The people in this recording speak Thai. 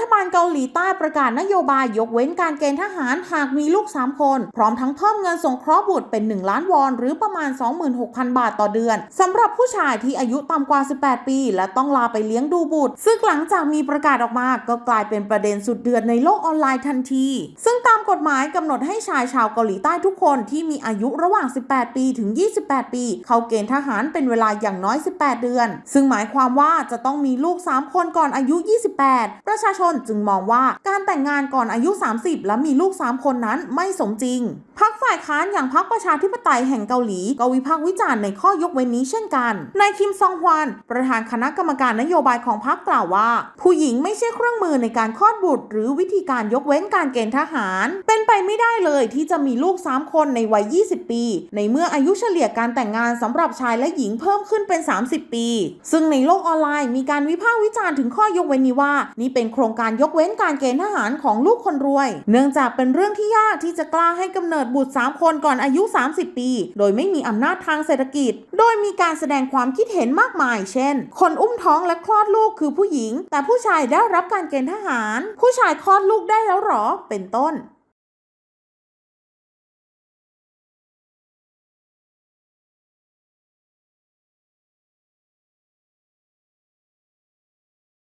ฐบาลเกาหลีใต้ประกาศนโยบายยกเว้นการเกณฑ์ทหารหากมีลูก 3 คน พร้อมทั้งเพิ่มเงินสงเคราะห์บุตรเป็น 1 ล้านวอน หรือประมาณ 26,000 บาทต่อเดือนสำหรับผู้ชายที่อายุต่ำกว่า 18 ปี และต้องลาไปเลี้ยงดูบุตร ซึ่งหลังจากมีประกาศออกมา ก็กลายเป็นประเด็นสุดเดือดในโลกออนไลน์ทันที ซึ่งตามกฎหมายกำหนดให้ชายชาวเกาหลีใต้ทุกคนที่มีอายุระหว่าง 18 ปีถึง 28 ปี เข้าเกณฑ์ทหารเป็นเวลาอย่างน้อย 18 เดือน ซึ่งหมายความว่าจะต้องมีลูก 3 คนก่อนอายุ 28 ประชาชนจึงมองว่าการแต่งงานก่อนอายุ 30 และมีลูก 3 คนนั้นไม่สมจริงพัก ฝ่ายค้านอย่างพักประชาธิปไตยแห่งเกาหลีก็วิพากษ์วิจารณ์ในข้อยกเว้นนี้เช่นกัน นายคิมซองฮวานประธานคณะกรรมการนโยบายของพรรคกล่าวว่า ผู้หญิงไม่ใช่เครื่องมือในการคลอดบุตร หรือวิธีการยกเว้นการเกณฑ์ทหาร เป็นไปไม่ได้เลยที่จะมีลูก 3 คนในวัย 20 ปี ในเมื่ออายุเฉลี่ยการแต่งงานสำหรับชายและหญิงเพิ่มขึ้นเป็น 30 ปี ซึ่งในโลกออนไลน์มีการวิพากษ์วิจารณ์ถึงข้อยกเว้นนี้ว่า นี่เป็นโครงการยกเว้นการเกณฑ์ทหารของลูกคนรวย เนื่องจากเป็นเรื่องที่ยากที่จะกล้าให้กำเนิดบุตร3 คนก่อนอายุ 30 ปี โดยไม่มีอำนาจทางเศรษฐกิจ โดยมีการแสดงความคิดเห็นมากมาย เช่น คนอุ้มท้องและคลอดลูกคือผู้หญิง แต่ผู้ชายได้รับการเกณฑ์ทหาร ผู้ชายคลอดลูกได้แล้วหรอ เป็นต้น